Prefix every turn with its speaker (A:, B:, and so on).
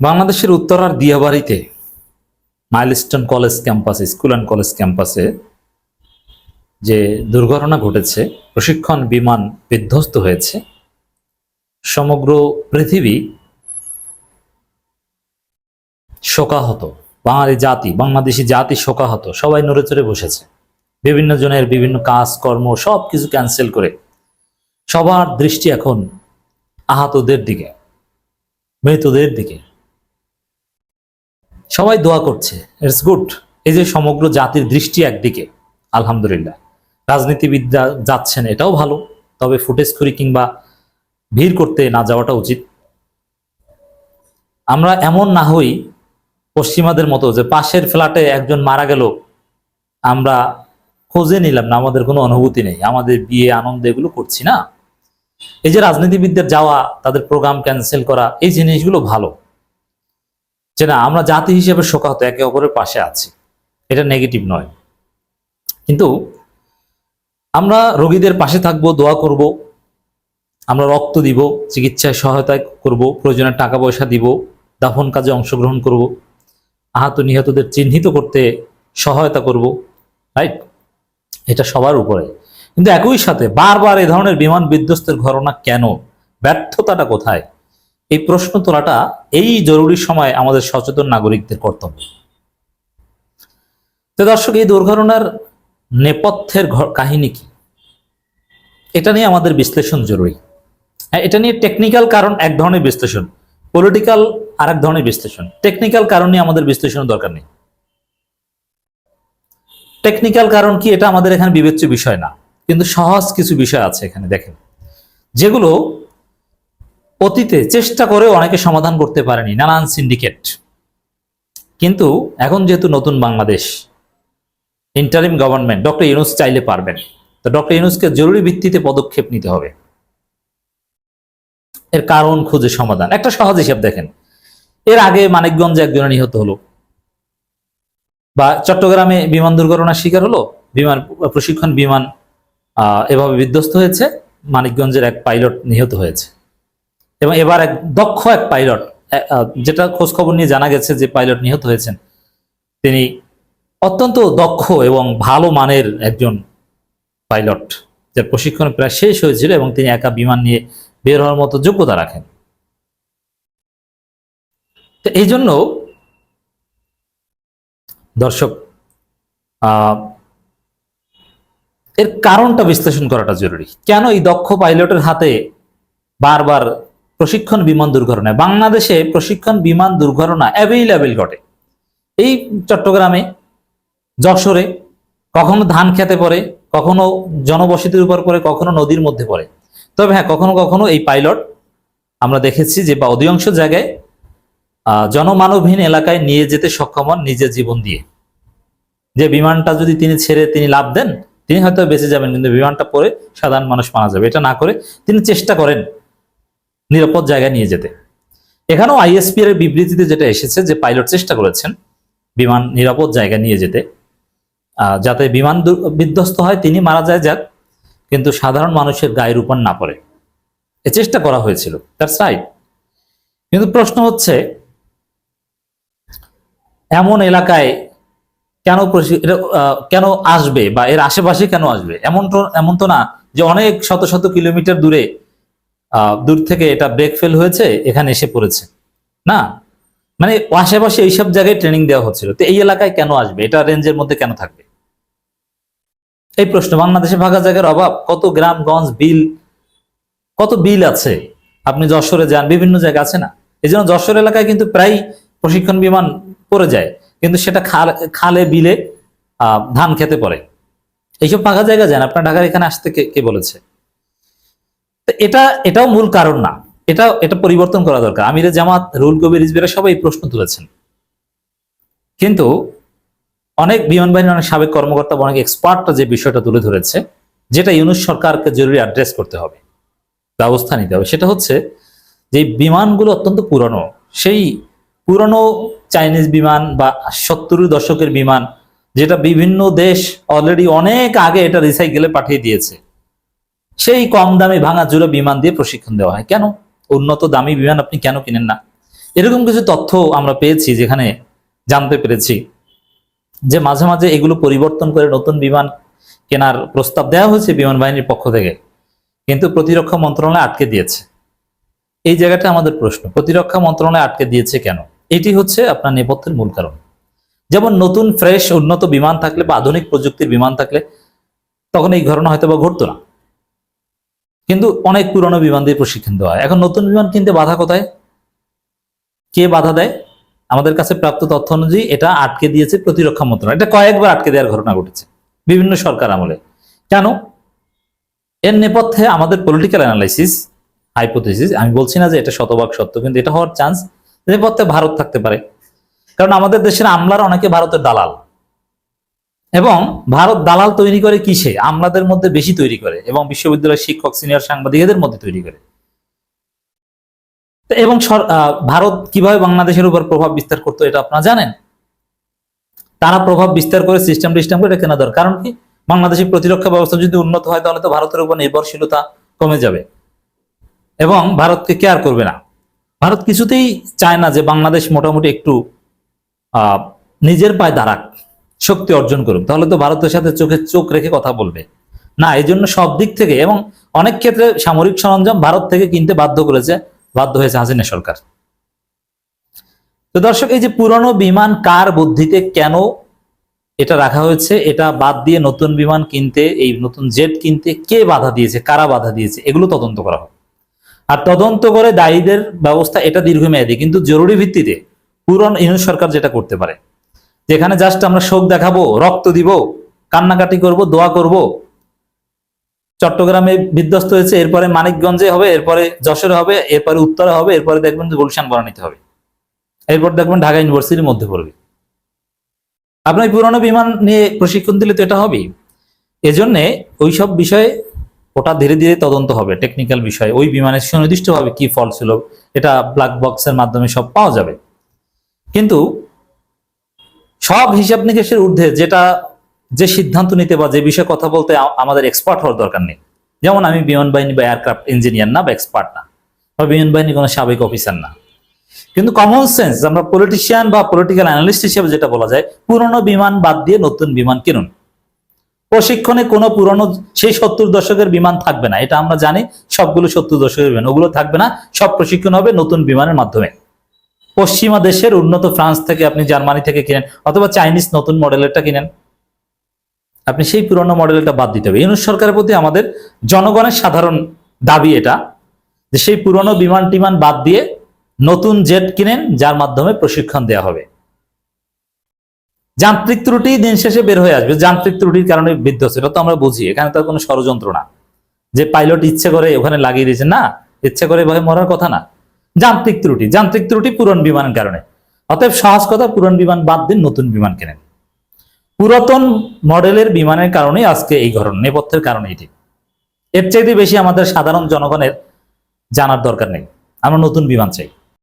A: বাংলাদেশের উত্তরার দিয়াবাড়িতে মাইলস্টোন কলেজ ক্যাম্পাসে, স্কুল অ্যান্ড কলেজ ক্যাম্পাসে যে দুর্ঘটনা ঘটেছে, প্রশিক্ষণ বিমান বিধ্বস্ত হয়েছে, সমগ্র পৃথিবী শোকাহত। বাঙালি জাতি, বাংলাদেশি জাতি শোকাহত, সবাই নড়ে চড়ে বসেছে। বিভিন্ন জনের বিভিন্ন কাজ, কর্ম সব কিছু ক্যান্সেল করে সবার দৃষ্টি এখন আহতদের দিকে, মৃতদের দিকে। সবাই দোয়া করছে। ইটস গুড এই যে সমগ্র জাতির দৃষ্টি একদিকে, আলহামদুলিল্লাহ। রাজনীতিবিদরা যাচ্ছেন, এটাও ভালো। তবে ফুটেজ খুরি কিংবা ভিড় করতে না যাওয়াটা উচিত। আমরা এমন না হই পশ্চিমাদের মতো যে পাশের ফ্ল্যাটে একজন মারা গেল, আমরা খোঁজে নিলাম না, আমাদের কোনো অনুভূতি নেই। আমাদের বিয়ে, আনন্দ এগুলো করছি না। এই যে রাজনীতিবিদদের যাওয়া, তাদের প্রোগ্রাম ক্যান্সেল করা, এই জিনিসগুলো ভালো। যে না, আমরা জাতি হিসেবে শোকাহত, একে অপরের পাশে আছি। এটা নেগেটিভ নয়। কিন্তু আমরা রোগীদের পাশে থাকব, দোয়া করব, আমরা রক্ত দিব, চিকিৎসায় সহায়তা করব, প্রয়োজনে টাকা পয়সা দিব, দাফন কাজে অংশগ্রহণ করব, আহত নিহতদের চিহ্নিত করতে সহায়তা করব রাইট এটা সবার উপরে। কিন্তু একই সাথে বারবার এই ধরনের বিমান বিধ্বস্তের ঘটনা কেন? ব্যর্থতাটা কোথায়? এই প্রশ্ন তোলাটা এই জরুরি সময় আমাদের সচেতন নাগরিকদের কর্তব্য। তো দর্শক, এই দুর্ঘটনার নেপথ্যের কাহিনী কি? এটা নিয়ে আমাদের বিশ্লেষণ জরুরি। হ্যাঁ এটা নিয়ে টেকনিক্যাল কারণ এক ধরনের বিশ্লেষণ পলিটিক্যাল আর এক ধরনের বিশ্লেষণ। টেকনিক্যাল কারণ নিয়ে আমাদের বিশ্লেষণের দরকার নেই। টেকনিক্যাল কারণ কি, এটা আমাদের এখানে বিবেচ্য বিষয় না, কিন্তু সহজ কিছু বিষয় আছে এখানে, দেখেন। যেগুলো অতীতে চেষ্টা করেও অনেকে সমাধান করতে পারেনি, নানান সিন্ডিকেট কিন্তু এখন যেহেতু নতুন Bangladesh interim government doctor Yunus চাইলে পারবেন। তো ডক্টর ইউনুসকে জরুরি ভিত্তিতে পদক্ষেপ নিতে হবে। এর কারণ খুঁজে সমাধান। একটা সহজ হিসাব দেখেন। এর আগে মানিকগঞ্জে একজন নিহত হলো। বা চট্টগ্রামে বিমান দুর্ঘটনার শিকার হলো। বিমান প্রশিক্ষণ বিমান এভাবে বিধ্বস্ত হয়েছে। মানিকগঞ্জের এক পাইলট নিহত হয়েছে। এবং এবার এক দক্ষ এক পাইলট যেটা খোঁজ খবর নিয়ে জানা গেছে যে পাইলট নিহত হয়েছেন, তিনি অত্যন্ত দক্ষ এবং ভালো মানের একজন পাইলট, যার প্রশিক্ষণ প্রায় শেষ হয়েছিল এবং তিনি একা বিমান নিয়ে বের হওয়ার মতো যোগ্যতা রাখেন। তো এই জন্য দর্শক এর কারণটা বিশ্লেষণ করাটা জরুরি। কেন এই দক্ষ পাইলটের হাতে বারবার প্রশিক্ষণ বিমান দুর্ঘটনা বাংলাদেশে প্রশিক্ষণ বিমান দুর্ঘটনা অ্যাভেইলেবল ঘটে। এই চট্টগ্রামে যশোরে কখনো ধান খেতে পড়ে, কখনো জনবসতির উপর পড়ে, কখনো নদীর মধ্যে পড়ে। তবে হ্যাঁ কখনো কখনো এই পাইলট আমরা দেখেছি যে বা অধিকাংশ জায়গায় জনমানবহীন এলাকায় নিয়ে যেতে সক্ষম হন নিজের জীবন দিয়ে। যে বিমানটা যদি তিনি ছেড়ে তিনি লাভ দেন, তিনি হয়তো বেঁচে যাবেন, কিন্তু বিমানটা পরে সাধারণ মানুষ মারা যাবে। এটা না করে তিনি চেষ্টা করেন নিরাপদ জায়গায় নিয়ে যেতে। এখানেও আইএসপি এর বিবৃতিতে যেটা এসেছে যে পাইলট চেষ্টা করেছেন বিমান নিরাপদ জায়গায় নিয়ে যেতে যাতে বিমান বিধ্বস্ত হয়, তিনি মারা যায় যাক, কিন্তু সাধারণ মানুষের গায়ের উপর না পড়ে। এ চেষ্টা করা হয়েছিল। দ্যাটস রাইট কিন্তু প্রশ্ন হচ্ছে, এমন এলাকায় কেন কেন আসবে বা এর আশেপাশে কেন আসবে? এমন তো এমন তো না যে অনেক শত শত কিলোমিটার দূরে দূর থেকে এটা ব্রেক ফেল হয়েছে, এখানে এসে পড়েছে। না? মানে আশেপাশে এইসব জায়গায় ট্রেনিং দেওয়া হচ্ছিল। তো এই এলাকায় কেন আসবে? এটা রেঞ্জের মধ্যে কেন থাকবে? এই প্রশ্ন। বাংলাদেশে ফাঁকা জায়গার অভাব। কত গ্রামগঞ্জ বিল, কত বিল আছে? আপনি যশোরে যান, বিভিন্ন জায়গা আছে না? এই জন্য যশোর এলাকায় কিন্তু প্রায় প্রশিক্ষণ বিমান পড়ে যায়। কিন্তু সেটা খাল, খালে, বিলে ধান খেতে পড়ে। এইসব ফাঁকা জায়গা যান। আপনার ঢাকার এখানে আসতে কে বলেছে? তো এটা, এটাও মূল কারণ না। এটা এটা পরিবর্তন করা দরকার। আমিরে জামাত, রুল কবির রিজবিরা সবাই প্রশ্ন তুলেছেন। কিন্তু অনেক বিমান বাহিনীর অনেক সাবেক কর্মকর্তা অনেক এক্সপার্টরা যে বিষয়টা তুলে ধরেছে, যেটা ইউনুস সরকারকে জরুরি অ্যাড্রেস করতে হবে, ব্যবস্থা নিতে হবে, সেটা হচ্ছে যে বিমানগুলো অত্যন্ত পুরনো। সেই পুরনো চাইনিজ বিমান বা সত্তর দশকের বিমান, যেটা বিভিন্ন দেশ অলরেডি অনেক আগে এটা রিসাইকেলে পাঠিয়ে দিয়েছে। সেই কম দামে ভাঙা জুড়ে বিমান দিয়ে প্রশিক্ষণ দেওয়া হয়। কেন? উন্নত দামি বিমান আপনি কেন কিনেন না? এরকম কিছু তথ্য আমরা পেয়েছি যেখানে জানতে পেরেছি যে মাঝে মাঝে এগুলো পরিবর্তন করে নতুন বিমান কেনার প্রস্তাব দেওয়া হয়েছে বিমান বাহিনীর পক্ষ থেকে। কিন্তু প্রতিরক্ষা মন্ত্রণালয় আটকে দিয়েছে। এই জায়গাটা আমাদের প্রশ্ন, প্রতিরক্ষা মন্ত্রণালয় আটকে দিয়েছে কেন? এটি হচ্ছে আপনার নেপথ্যের মূল কারণ। যেমন নতুন, ফ্রেশ, উন্নত বিমান থাকলে বা আধুনিক প্রযুক্তির বিমান থাকলে তখন এই ঘটনা হয়তো বা ঘটতো না। কিন্তু অনেক পুরনো বিমান দিয়ে প্রশিক্ষণ দেওয়া হয়। এখন নতুন বিমান কিনতে বাধা কোথায়? কে বাধা দেয়? আমাদের কাছে প্রাপ্ত তথ্য অনুযায়ী এটা আটকে দিয়েছে প্রতিরক্ষা মন্ত্রণালয়। এটা কয়েকবার আটকে দেওয়ার ঘটনা ঘটেছে, বিভিন্ন সরকার আমলে। কেন? এর নেপথ্যে আমাদের পলিটিক্যাল অ্যানালাইসিস হাইপোথিসিস আমি বলছি না যে এটা শতভাগ সত্য, কিন্তু এটা হওয়ার চান্স নেপথ্যে ভারত থাকতে পারে। কারণ আমাদের দেশের আমলার অনেকে ভারতের দালাল। এবং ভারত দালাল তৈরি করে কিসে? আমলাদের মধ্যে বেশি তৈরি করে এবং বিশ্ববিদ্যালয়ের শিক্ষক, সিনিয়র সাংবাদিক এদের মধ্যে তৈরি করে। এবং ভারত কীভাবে বাংলাদেশের উপর প্রভাব বিস্তার করতো এটা আপনারা জানেন? তারা প্রভাব বিস্তার করে সিস্টেম টিস্টেম করে কেনা দরকার। কারণ কি? বাংলাদেশের প্রতিরক্ষা ব্যবস্থা যদি উন্নত হয়, তাহলে তো ভারতের উপর নির্ভরশীলতা কমে যাবে। এবং ভারতকে কেয়ার করবে না। ভারত কিছুতেই চায় না যে বাংলাদেশ মোটামুটি একটু নিজের পায়ে দাঁড়াক। শক্তি অর্জন করুক তাহলে তো ভারতের সাথে চোখে চোখ রেখে কথা বলবে। না, এই জন্য সব দিক থেকে এবং অনেক ক্ষেত্রে সামরিক সরঞ্জাম ভারত থেকে কিনতে বাধ্য করেছে, বাধ্য হয়েছে হাসিনা সরকার। তো দর্শক, এই যে পুরনো বিমান কার বুদ্ধিতে কেন এটা রাখা হয়েছে, এটা বাদ দিয়ে নতুন বিমান কিনতে, এই নতুন জেট কিনতে কে বাধা দিয়েছে, কারা বাধা দিয়েছে, এগুলো তদন্ত করা হবে আর তদন্ত করে দায়ীদের ব্যবস্থা এটা দীর্ঘমেয়াদী, কিন্তু জরুরি ভিত্তিতে পুরন ইউনিট সরকার যেটা করতে পারে যেখানে জাস্ট আমরা শোক দেখাবো, রক্ত দিব, কান্নাকাটি করব, দোয়া করব। চট্টগ্রামে বিধ্বস্ত হয়েছে, এরপরে মানিকগঞ্জে হবে, এরপরে যশোরে হবে, এরপরে উত্তরে হবে, এরপরে দেখবেন গুলশান বনানীতে হবে। এরপর দেখবেন ঢাকা ইউনিভার্সিটির মধ্যে পড়বে। আপনার পুরনো বিমান নিয়ে প্রশিক্ষণ দিলে তো এটা হবেই। এজন্যে ওইসব বিষয়ে ওটা ধীরে ধীরে তদন্ত হবে টেকনিক্যাল বিষয়। ওই বিমানের সুনির্দিষ্টভাবে কি ফল ছিল এটা ব্ল্যাক বক্সের মাধ্যমে সব পাওয়া যাবে। কিন্তু সব হিসাব নিকেশের ঊর্ধ্বে যেটা যে সিদ্ধান্ত নিতে বা যে বিষয়ে কথা বলতে আমাদের এক্সপার্ট হওয়ার দরকার নেই। যেমন আমি বিমান বাহিনী বা এয়ারক্রাফট ইঞ্জিনিয়ার না, বা এক্সপার্ট না, বা বিমান বাহিনী কোনো সাবেক অফিসার না। কিন্তু কমন সেন্স আমরা পলিটিশিয়ান বা পলিটিক্যাল অ্যানালিস্ট হিসেবে যেটা বলা যায়, পুরনো বিমান বাদ দিয়ে নতুন বিমান কিনুন। প্রশিক্ষণে কোনো পুরনো, সেই সত্তর দশকের বিমান থাকবে না। এটা আমরা জানি, সবগুলো সত্তর দশকের বিমান, ওগুলো থাকবে না। সব প্রশিক্ষণ হবে নতুন বিমানের মাধ্যমে। পশ্চিমা দেশের উন্নত ফ্রান্স থেকে আপনি জার্মানি থেকে কিনেন, অথবা চাইনিজ নতুন মডেলেরটা কিনেন। আপনি সেই পুরনো মডেলটা বাদ দিতে হবে। ইউনুস সরকারের প্রতি আমাদের জনগণের সাধারণ দাবি এটা, যে সেই পুরনো বিমান টিমান বাদ দিয়ে নতুন জেট কিনেন, যার মাধ্যমে প্রশিক্ষণ দেওয়া হবে। যান্ত্রিক ত্রুটি দিন শেষে বের হয়ে আসবে। যান্ত্রিক ত্রুটির কারণে বিধ্বস্ত, এটা তো আমরা বুঝি। এখানে তো আর কোনো ষড়যন্ত্র না। যে পাইলট ইচ্ছে করে ওখানে লাগিয়ে দিয়েছে, না, ইচ্ছে করে মরার কথা না। যান্ত্রিক ত্রুটি যান্ত্রিক ত্রুটি পুরন বিমানের কারণে। অতএব সহজ কথা পুরন বিমান বাদ দিন নতুন বিমান কেনেন। পুরাতন মডেলের বিমানের কারণেই আজকে এই ঘটনা, নেপথ্যের কারণে এটি। এর চাইতে বেশি আমাদের সাধারণ জনগণের জানার দরকার নেই। আমরা নতুন বিমান চাই।